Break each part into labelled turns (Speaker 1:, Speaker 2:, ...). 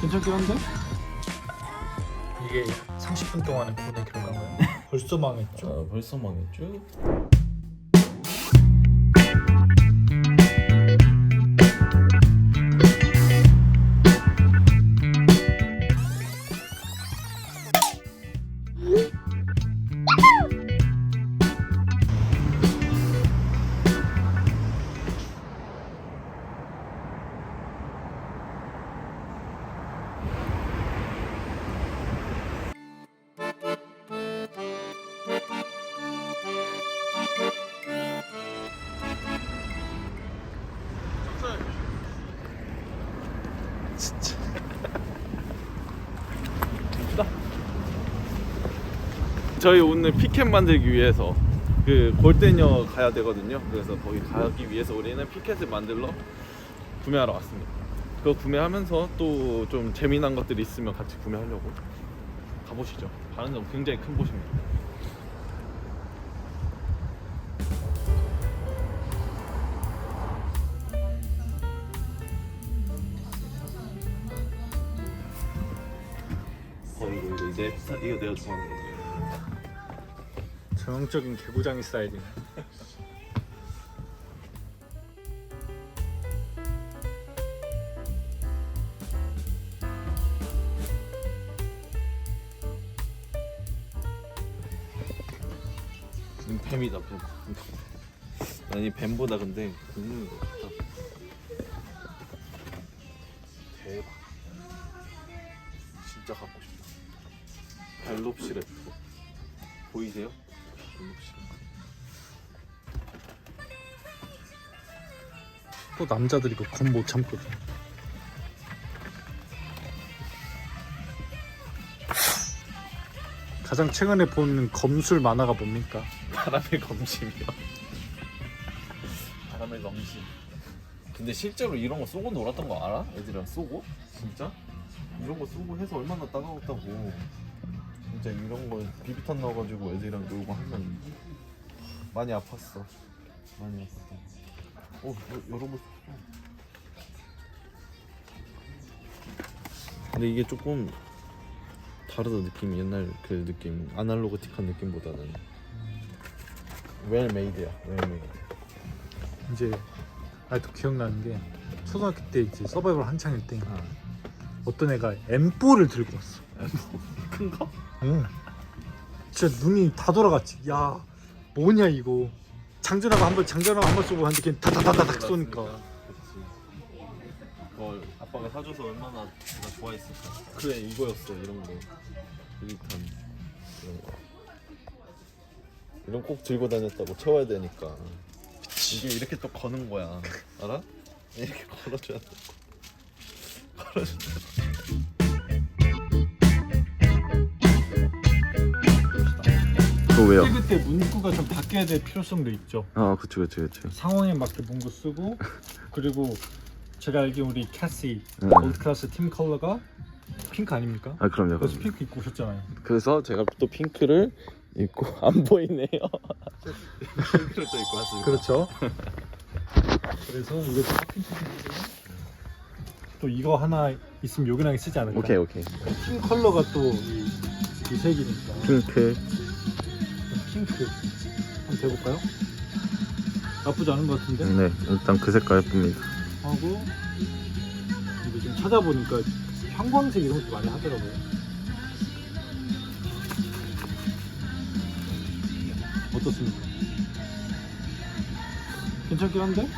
Speaker 1: 괜찮긴 한데? 이게 30분 동안에 보내 결과인가요? 벌써 망했죠?
Speaker 2: 아, 벌써 망했죠? 저희 오늘 피켓 만들기 위해서 그 골대녀 가야 되거든요. 그래서 거기 가기 위해서 우리는 피켓을 만들러 구매하러 왔습니다. 그거 구매하면서 또 좀 재미난 것들이 있으면 같이 구매하려고 가보시죠. 가는 점 굉장히 큰 곳입니다. 어 이거 내가 좋아하는 거예요.
Speaker 1: 전형적인 개구장이 스타일이네
Speaker 2: 음, 뱀이다 뱀. 아니 뱀보다 근데 국물이 좋다. 대박. 진짜 갖고 싶다. 벨롭시레프 보이세요?
Speaker 1: 또 남자들이 겁못 참거든 가장 최근에 본 검술 만화가 뭡니까?
Speaker 2: 바람의 검심이요. 바람의 검심. 근데 실제로 이런 거 쏘고 놀았던 거 알아? 애들이랑 쏘고? 진짜? 이런 거 쏘고 해서 얼마나 따가웠다고. 진짜 이런 거 비비탄 넣어가지고 애들이랑 놀고 하면 많이 아팠어. 많이 아팠다. 어, 여- 여러분. 근데 이게 조금 다르다 느낌이 옛날 그 느낌 아날로그틱한 느낌보다는 웰 메이드야 웰 메이드
Speaker 1: 이제 아직도 기억나는 게 초등학교 때 이제 서바이벌 한창일 때 어떤 애가 M4를 들고 왔어
Speaker 2: 큰 거?
Speaker 1: 응. 진짜 눈이 다 돌아갔지. 야, 뭐냐 이거. 장전하고 한번 장전하고 한번 쏘고 하는데 그냥 다다다다닥 쏘니까.
Speaker 2: 그걸 아빠가 사줘서 얼마나 내가 좋아했을까 그래 이거였어 이런 거 유리탄 이런 거 이런 거꼭 들고 다녔다고 채워야 되니까 이게 이렇게 또 거는 거야 알아? 이렇게 걸어줘야 돼 걸어줘야 돼 왜요?
Speaker 1: 그때 그때 문구가 좀 바뀌어야 될 필요성도 있죠.
Speaker 2: 아 그치 그치 그치
Speaker 1: 상황에 맞게 문구 쓰고 그리고 제가 알기로 우리 캐시
Speaker 2: 응.
Speaker 1: 골드 클래스 팀 컬러가 핑크 아닙니까?
Speaker 2: 아 그럼요
Speaker 1: 그래서 핑크 입고 오셨잖아요.
Speaker 2: 그래서 제가 또 핑크를 입고 안 보이네요. 핑크를 또 입고 왔습니다.
Speaker 1: 그렇죠. 그래서 이거 다 핑크 또 이거 하나 있으면 요긴하게 쓰지 않을까?
Speaker 2: 오케이 오케이.
Speaker 1: 팀 컬러가 또이 이 색이니까.
Speaker 2: 핑크.
Speaker 1: 핑크 한번 대볼까요? 나쁘지 않은 것 같은데
Speaker 2: 네 일단 그 색깔 예쁩니다.
Speaker 1: 하고 이제 좀 찾아보니까 형광색 이런 것도 많이 하더라고요 어떻습니까? 괜찮긴 한데?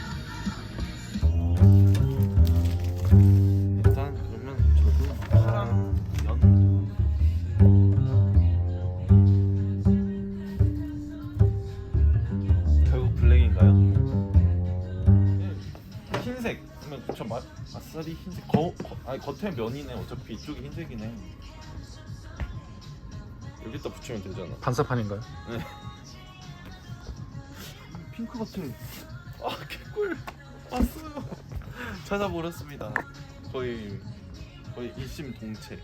Speaker 2: 맛, 아싸리 흰색. 거, 거 아니 겉에 면이네. 어차피 이쪽이 흰색이네. 여기다 붙이면 되잖아.
Speaker 1: 반사판인가요?
Speaker 2: 핑크 같은 아 개꿀 왔어요 찾아버렸습니다 거의 거의 일심동체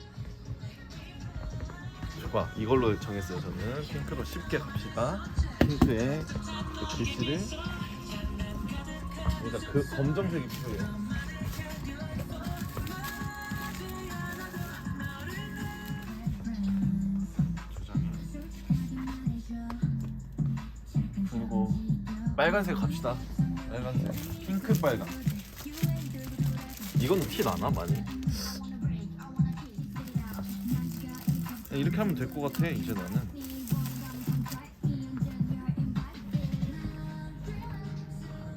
Speaker 2: 좋아 이걸로 정했어요 저는 핑크로 쉽게 갑시다 핑크에 그 글씨를 일단 그 검정색이 필요해요 빨간색 갑시다. 빨간색. 핑크 빨간. 이건 티 나나 많이? 이렇게 하면 될 것 같아 이제 나는.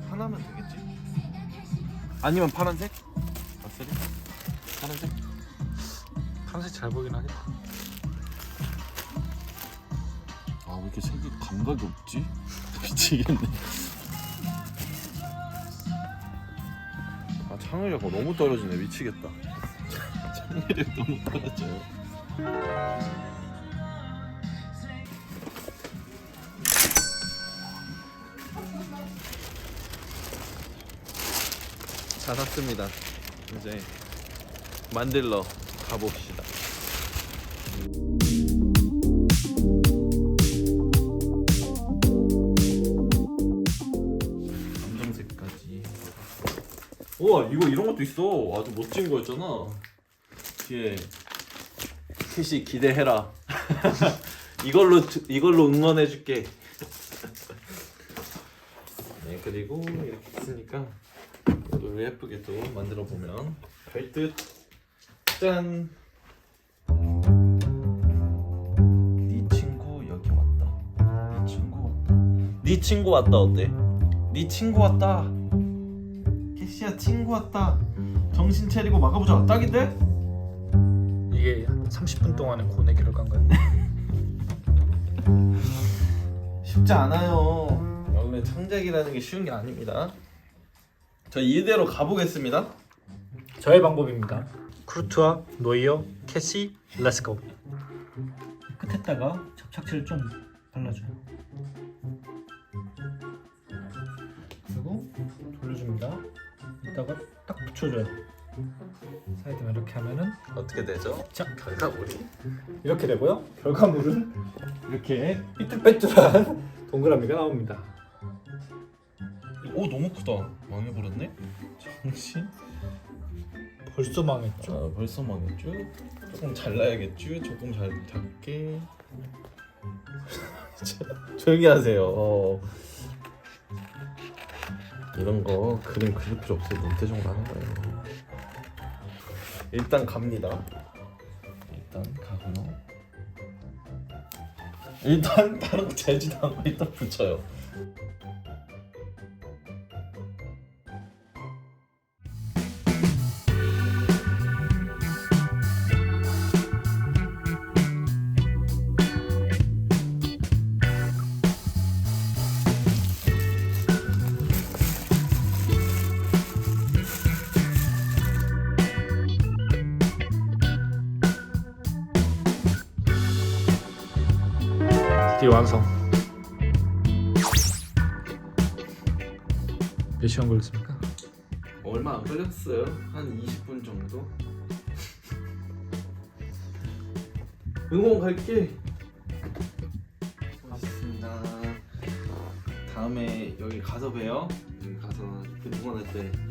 Speaker 2: 하나면 되겠지? 아니면 파란색? 아쓰리? 파란색?
Speaker 1: 파란색 잘 보긴 하겠다.
Speaker 2: 아 왜 이렇게 색이 감각이 없지? 미치겠네. 아 창의력가 너무 떨어지네 미치겠다. 창의력 너무 떨어져요. 다 샀습니다. 이제 만들러 가봅시다. 우와 이거 이런 것도 있어. 아주 멋진 거였잖아. 뒤에 캐시 기대해라. 이걸로 이걸로 응원해줄게. 네 그리고 이렇게 있으니까 또 예쁘게 또 만들어 보면 될 듯. 짠. 네 친구 여기 왔다. 네 친구 왔다. 네 친구 왔다 어때? 네 친구 왔다. 캐시야 친구 왔다. 정신 차리고 막아보자. 딱인데?
Speaker 1: 이게 한 30분 동안의 고뇌 결과인가요?
Speaker 2: 쉽지 않아요. 원래 창작이라는 게 쉬운 게 아닙니다. 저 이대로 가보겠습니다.
Speaker 1: 저의 방법입니다. 크루트와 노이어, 캐시, 렛츠고. 끝에다가 접착제를 좀 발라줘요. 이따가 딱 붙여줘요. 사이드만 이렇게 하면은
Speaker 2: 어떻게 되죠?
Speaker 1: 자
Speaker 2: 결과물이
Speaker 1: 이렇게 되고요. 결과물은 이렇게 삐뚤빼뚤한 동그라미가 나옵니다.
Speaker 2: 오 너무 크다. 망해버렸네. 정신.
Speaker 1: 벌써 망했죠.
Speaker 2: 아 벌써 망했죠? 조금 잘라야겠죠? 조금 잘 작게. 조용히 하세요. 어. 이런 거 그림 그릴 필요 없어요. 눈대중으로 하는 거예요. 일단 갑니다. 일단 가고요. 일단 다른 거 재지도 않고 일단 붙여요.
Speaker 1: 드디어 완성. 몇 시간 걸렸습니까?
Speaker 2: 얼마 안 걸렸어요. 한 20분 정도. 응원 갈게. 고맙습니다. 다음에 여기 가서 봬요. 여기 가서 그 응원할 때